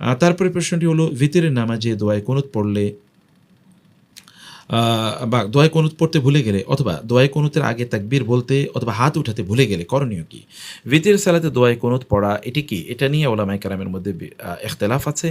তারপরে প্রশ্নটি হলো ভিতরের নামাজে দোয়ায় কোনত পড়লে বা দোয়ায় কোনুত পড়তে ভুলে গেলে অথবা দোয়ায় কোনুতের আগে তাকবীর বলতে অথবা হাত উঠাতে ভুলে গেলে করণীয় কি? ভিতের সালাতে দোয়ায় কোনুত পড়া, এটি কি? এটা নিয়ে ওলামাই কালামের মধ্যে ইখতলাফ আছে।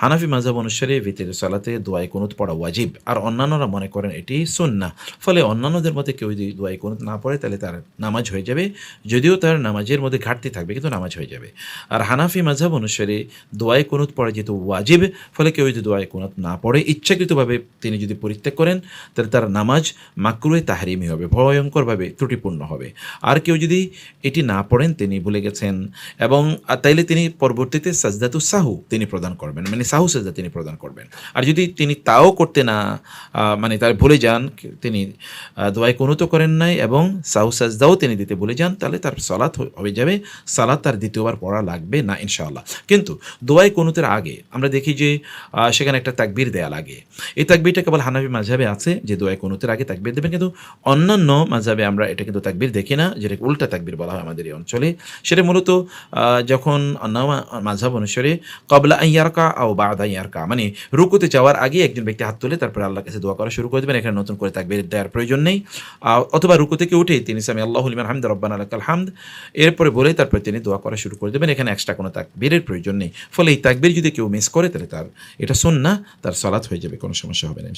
হানাফি মাজাব অনুসারে ভিতের সালাতে দোয়ায় কোনুত পড়া ওয়াজিব। আর অন্যান্যরা মনে করেন এটি সুন্না ফলে অন্যান্যদের মধ্যে কেউ যদি দোয়ায় কোনুত না পড়ে, তাহলে তার নামাজ হয়ে যাবে। যদিও তার নামাজের মধ্যে ঘাটতি থাকবে, কিন্তু নামাজ হয়ে যাবে। আর হানাফি মাঝাব অনুসারে দোয়ায় কোনুত পড়া যেহেতু ওয়াজিব, ফলে কেউ যদি দোয়ায় কোনুত না পড়ে, ইচ্ছাকৃতভাবে তিনি যদি পরিত্যাগ করেন তাহলে তার নামাজ মাকরুয়ে তাহারিমি হবে ভয়ঙ্করভাবে ত্রুটিপূর্ণ হবে। আর কেউ যদি এটি না পড়েন, তিনি ভুলে গেছেন। এবং তাইলে তিনি পরবর্তীতে সাজদাতু সাহু তিনি প্রদান করবেন মানে সাহু সাজদা তিনি প্রদান করবেন। আর যদি তিনি তাও করতে না মানে তার ভুলে যান, তিনি দোয়ায় কোনো তো করেন নাই এবং সাহু সাজদাও তিনি দিতে ভুলে যান, তাহলে তার সালাত হয়ে- যাবে। সালাত তার দ্বিতীয়বার পড়া লাগবে না, ইনশাআল্লাহ। কিন্তু দোয়ায় কোনোতের আগে আমরা দেখি যে সেখানে একটা তাকবির দেয়া লাগে। এই তাকবীরটা কেবল হানাফি মাঝাবে আছে, যে দোয়ায় কোনোতের আগে তাকবির দেবেন। কিন্তু অন্যান্য মাঝাবে আমরা এটা কিন্তু তাকবির দেখি না যেটা উল্টা তাকবির বলা হয় আমাদের এই অঞ্চলে। সেটা মূলত যখন অন্য মাঝাব অনুসারে কবলা আইয়ারকা ও বাদ আইয়ারকা মানে রুকুতে যাওয়ার আগে একজন ব্যক্তি হাত তুলে তারপরে আল্লাহর কাছে দোয়া করা শুরু করে দেবেন। এখানে নতুন করে তাকবির দেওয়ার প্রয়োজন নেই। অথবা রুকু থেকে উঠে তিনি সামি আল্লাহ লিমান হামদ রব্বান আলাকাল হামদ, এরপরে বলে তারপরে তিনি দোয়া করা শুরু করে দেবেন। এখানে এক্সট্রা কোনো তাকবীরের প্রয়োজন নেই। ফলে এই তাকবীর যদি কেউ মিস করে, তাহলে তার, এটা শোন না তার সলাৎ হয়ে যাবে, কোনো সমস্যা হবে না